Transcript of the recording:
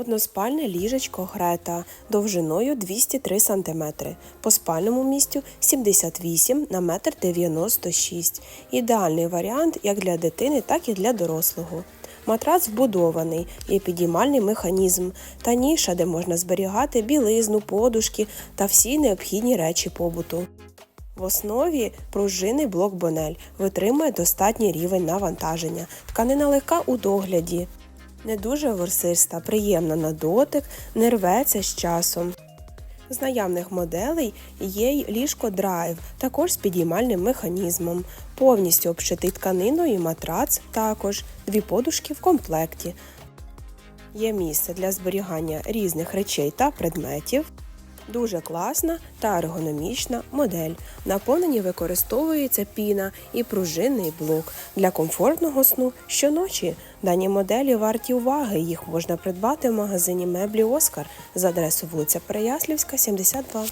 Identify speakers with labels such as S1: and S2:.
S1: Односпальне ліжечко Грета довжиною 203 см, по спальному місцю 78 на 1,96 м. Ідеальний варіант як для дитини, так і для дорослого. Матрац вбудований, є підіймальний механізм та ніша, де можна зберігати білизну, подушки та всі необхідні речі побуту. В основі пружинний блок Бонель витримує достатній рівень навантаження. Тканина легка у догляді. Не дуже ворсиста, приємна на дотик, не рветься з часом. З наявних моделей є й ліжко драйв, також з підіймальним механізмом, повністю обшитий тканиною матрац, також дві подушки в комплекті. Є місце для зберігання різних речей та предметів. Дуже класна та ергономічна модель. Наповнені використовується піна і пружинний блок для комфортного сну щоночі. Дані моделі варті уваги. Їх можна придбати в магазині меблі Оскар за адресою вулиця Переяслівська, 72.